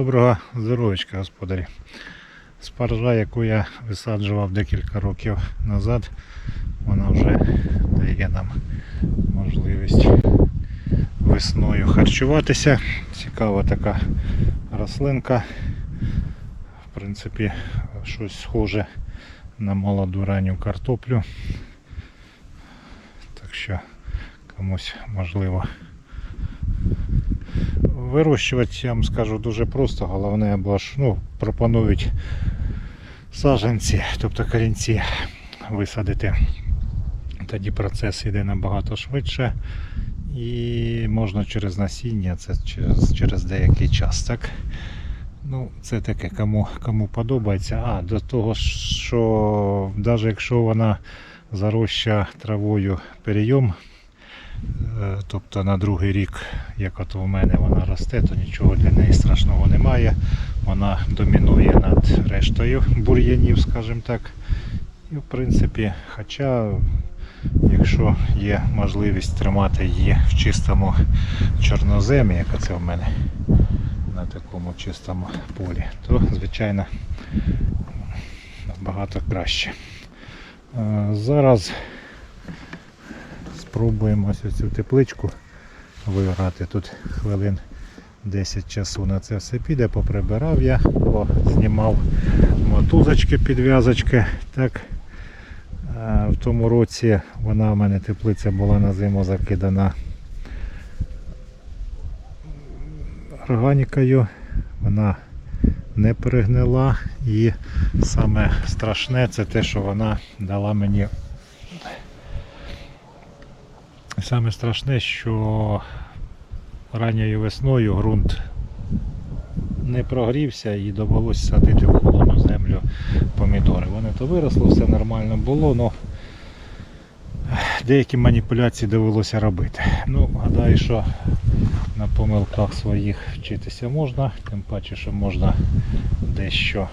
Доброго здоров'ячка, господарі. Спаржа, яку я висаджував декілька років назад, вона вже дає нам можливість весною харчуватися. Цікава така рослинка. В принципі, щось схоже на молоду ранню картоплю. Так що комусь можливо Вирощувати, я вам скажу, дуже просто. Головне, бо ж ну, пропонують саджанці, тобто корінці висадити. Тоді процес йде набагато швидше і можна через насіння, це через, через деякий час. Так? Ну, це таке, кому, кому подобається. А, до того, що навіть якщо вона зароща травою перейом, Тобто на другий рік, як от у мене вона росте, то нічого для неї страшного немає. Вона домінує над рештою бур'янів, скажімо так. І в принципі, хоча, якщо є можливість тримати її в чистому чорноземі, яка це в мене на такому чистому полі, то звичайно набагато краще. Е, Зараз спробуємо ось цю тепличку виграти. Тут хвилин 10 часу на це все піде, поприбирав я, знімав мотузочки, підв'язочки. Так. В тому році вона в мене теплиця була на зиму закидана органікою. Вона не перегнила і саме страшне це те, що вона дала мені Саме страшне, що ранньою весною ґрунт не прогрівся і довелося садити в холодну землю помідори. Вони то виросло, все нормально було, але деякі маніпуляції довелося робити. Ну, гадаю, що на помилках своїх вчитися можна, тим паче, що можна дещо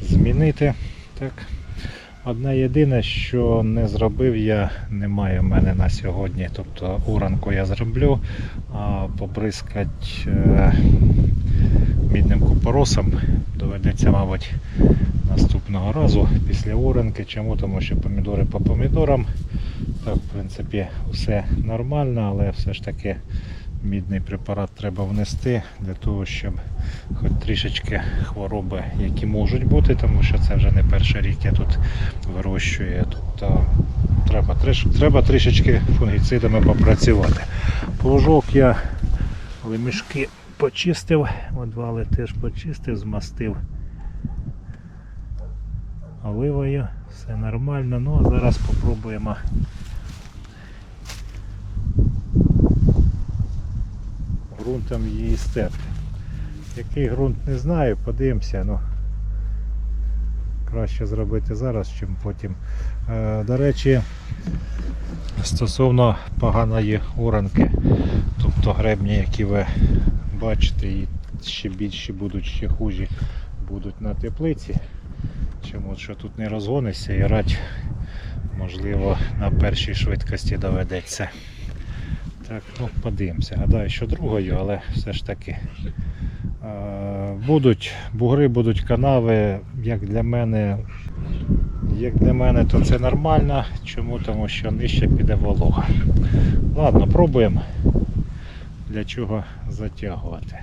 змінити. Так. Одне єдине, що не зробив я, немає в мене на сьогодні. Тобто уранку я зроблю, а побризкати е, мідним купоросом доведеться, мабуть, наступного разу після уранки. Чому? Тому що помідори по помідорам. Так, в принципі, все нормально, але все ж таки мідний препарат треба внести для того, щоб хоч трішечки хвороби, які можуть бути, тому що це вже не перший рік я тут вирощую. Тобто треба, треба трішечки фунгіцидами попрацювати. Плужок я лемішки почистив, одвали теж почистив, змастив оливою, все нормально. Ну а зараз спробуємо ґрунтом її стерти. Який ґрунт не знаю, подивимося. Ну, краще зробити зараз, чим потім. Е, до речі, стосовно поганої уранки, тобто гребні, які ви бачите, і ще більші будуть, ще хужі будуть на теплиці. Чому що тут не розгонишся і рать, можливо, на першій швидкості доведеться. Так, ну подивимося. Гадаю, що другою, але все ж таки будуть бугри, будуть канави. Як для мене, як для мене, то це нормально. Чому? Тому що нижче піде волога. Ладно, пробуємо. Для чого затягувати.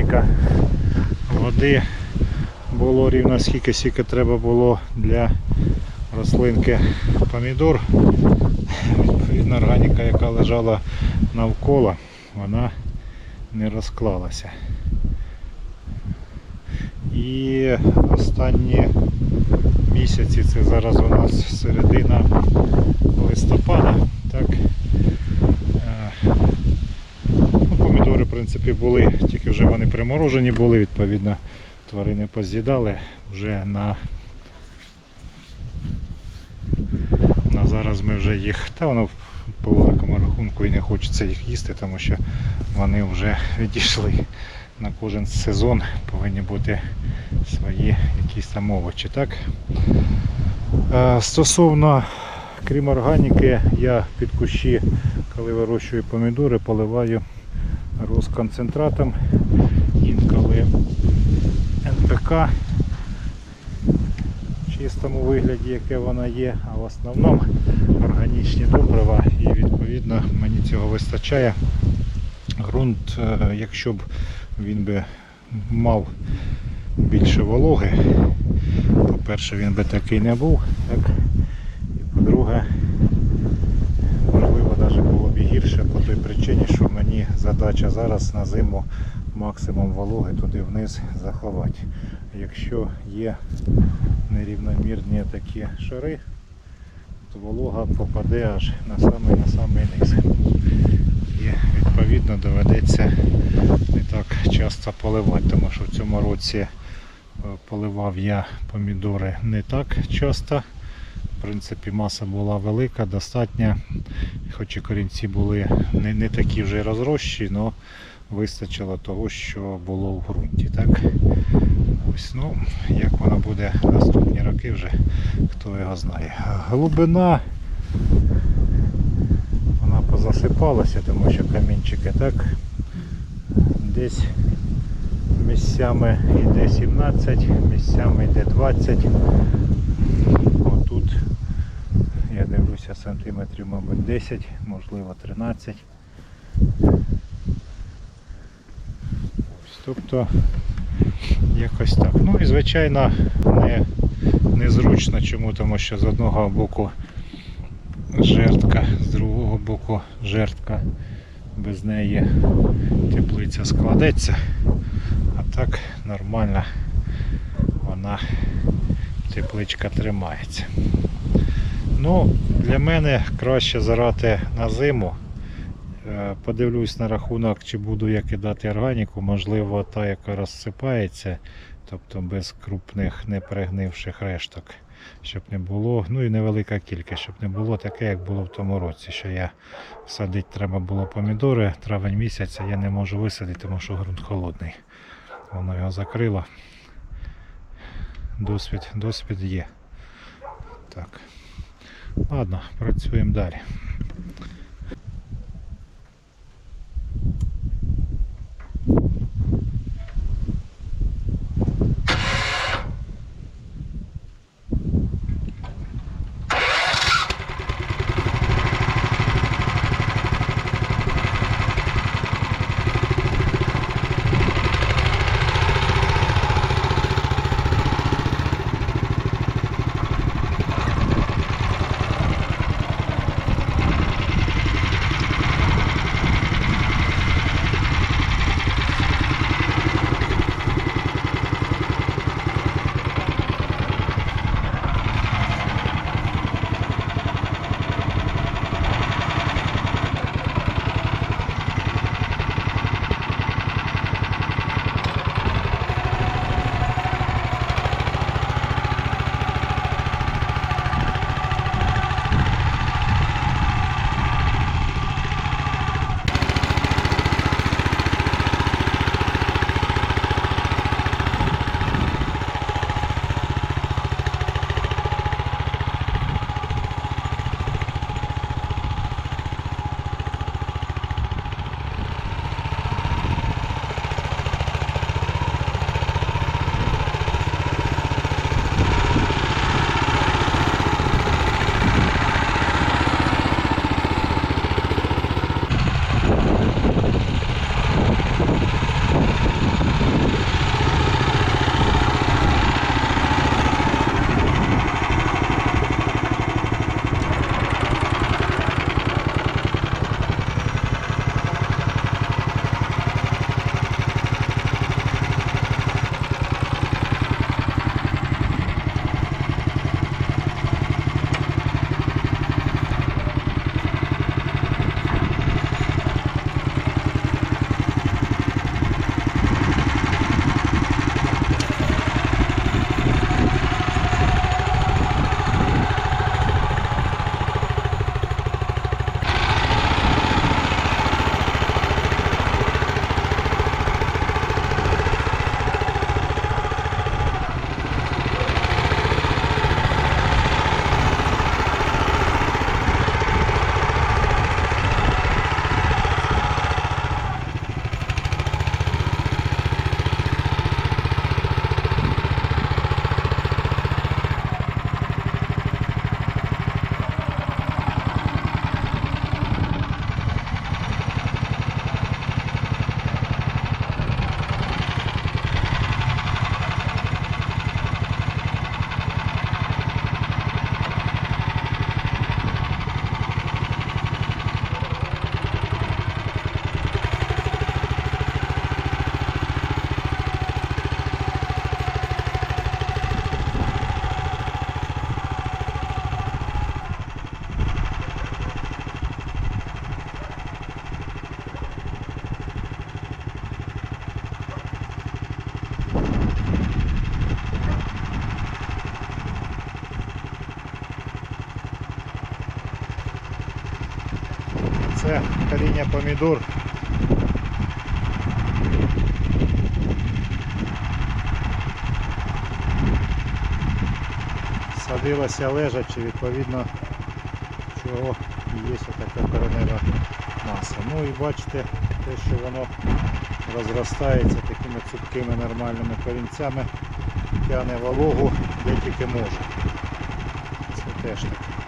Органіка. Води було рівно скільки, скільки треба було для рослинки помідор. Відповідно, органіка, яка лежала навколо, вона не розклалася. І останні місяці, це зараз у нас середина листопада, так, е, ну, помідори, в принципі, були, тільки вже вони приморожені були, відповідно, тварини поз'їдали вже на на зараз ми вже їх, та воно по великому рахунку і не хочеться їх їсти, тому що вони вже відійшли. На кожен сезон повинні бути свої якісь там овочі. Так? Е, Стосовно крім органіки, я під кущі, коли вирощую помідори, поливаю розконцентратом, інколи НПК в чистому вигляді, яке вона є, а в основному органічні добрива і відповідно мені цього вистачає. Ґрунт, е, якщо б він би мав більше вологи, по-перше, він би такий не був, так? І по-друге, можливо, навіть було б гірше по той причині, що мені задача зараз на зиму максимум вологи туди вниз заховати. Якщо є нерівномірні такі шари, то волога попаде аж на самий на самий низ. І відповідно доведеться не так часто поливати, тому що в цьому році е, поливав я помідори не так часто. В принципі, маса була велика, достатня, хоч і корінці були не, не такі вже розрощі, але вистачило того, що було в ґрунті. Так? Ось, ну, як вона буде наступні роки вже, хто його знає. Глибина вона позасипалася, тому що камінчики так десь місцями йде 17, місцями йде 20. Отут я дивлюся сантиметрів, мабуть, 10, можливо 13. Тобто якось так. Ну і звичайно не, незручно чому, тому що з одного боку жертка, з другого боку жертка, без неї теплиця складеться, а так нормально вона тепличка тримається. Ну, для мене краще зарати на зиму. Е, Подивлюсь на рахунок, чи буду я кидати органіку, можливо, та, яка розсипається, тобто без крупних непригнивших решток, щоб не було, ну і невелика кількість, щоб не було таке, як було в тому році, що я садити треба було помідори, травень місяць, а я не можу висадити, тому що ґрунт холодний. Воно його закрило. Досвід, досвід є. Так. Ладно, працюємо далі. Коріння помідор. Садилося лежачи, відповідно, чого є така коренева маса. Ну і бачите, те, що воно розростається такими цупкими нормальними корінцями, тяне вологу де тільки може. Це теж таке.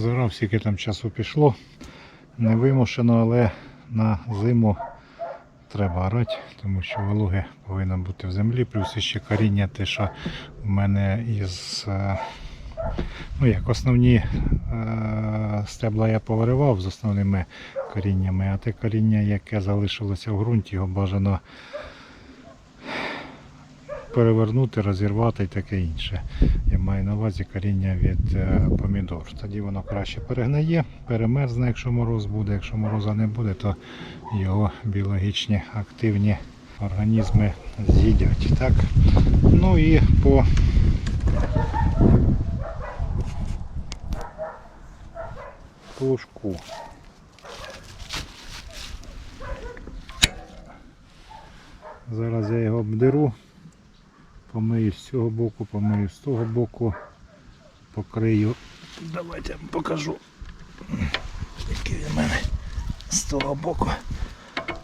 Це скільки там часу пішло. Невимушено, але на зиму треба орати, тому що вологи повинно бути в землі. Плюс ще коріння, те, що в мене із е, ну як основні е, стебла я повиривав з основними коріннями, а те коріння, яке залишилося в ґрунті, його бажано перевернути, розірвати і таке інше. Я маю на увазі коріння від е, помідор. Тоді воно краще перегниє, перемерзне, якщо мороз буде. Якщо мороза не буде, то його біологічні активні організми з'їдять. Так? Ну і по плужку. Зараз я його обдеру. Помию з цього боку, помию з того боку, покрию. Давайте я вам покажу, який він в мене з того боку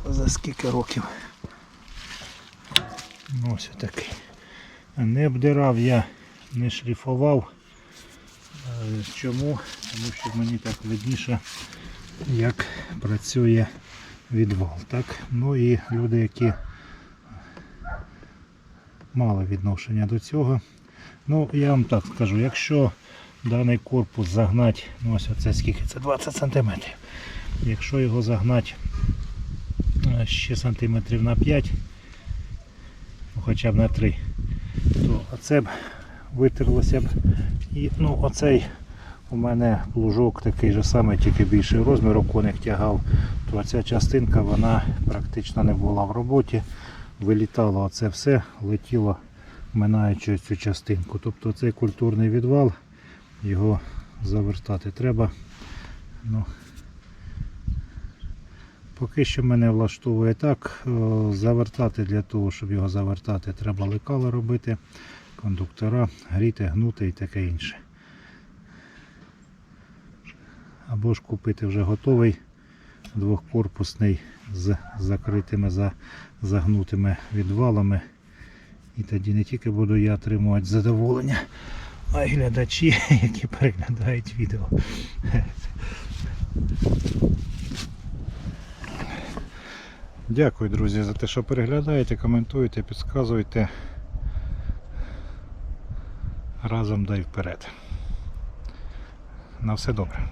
за скільки років. Ну, ось такий. Не обдирав я, не шліфував. Е, Чому? Тому що мені так видніше, як працює відвал. Так? Ну і люди, які мали відношення до цього. Ну, я вам так скажу, якщо даний корпус загнати, ну ось це скільки, це 20 см. Якщо його загнати е, ще сантиметрів на 5, ну, хоча б на 3, то оце б витерлося б. І ну, оцей у мене плужок такий же самий, тільки більший розміру коник тягав, то ця частинка вона практично не була в роботі. Вилітало оце все, летіло минаючи цю частинку. Тобто цей культурний відвал, його завертати треба. Ну, Поки що мене влаштовує так. Завертати для того, щоб його завертати, треба лекало робити, кондуктора, гріти, гнути і таке інше. Або ж купити вже готовий двохкорпусний з закритими загнутими відвалами. І тоді не тільки буду я отримувати задоволення, а й глядачі, які переглядають відео. Дякую, друзі, за те, що переглядаєте, коментуєте, підказуєте. Разом дай вперед. На все добре.